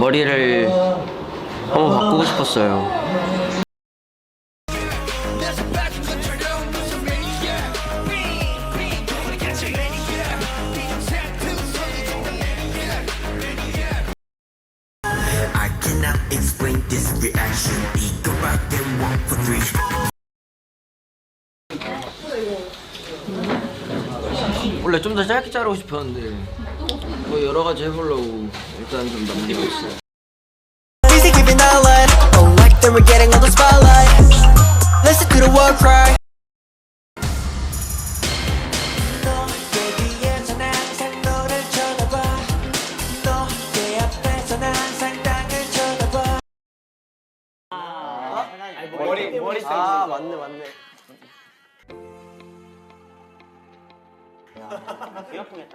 머리를 한번 바꾸고 싶었어요. 원래 좀 더 짧게 자르고 싶었는데 뭐 여러 가지 해보려고 일단 좀 남기고 있어요. Easy giving the line. Oh, like they were getting all the spotlight. Listen to the war cry. 아 맞네 맞네. 굉장히 예쁘네.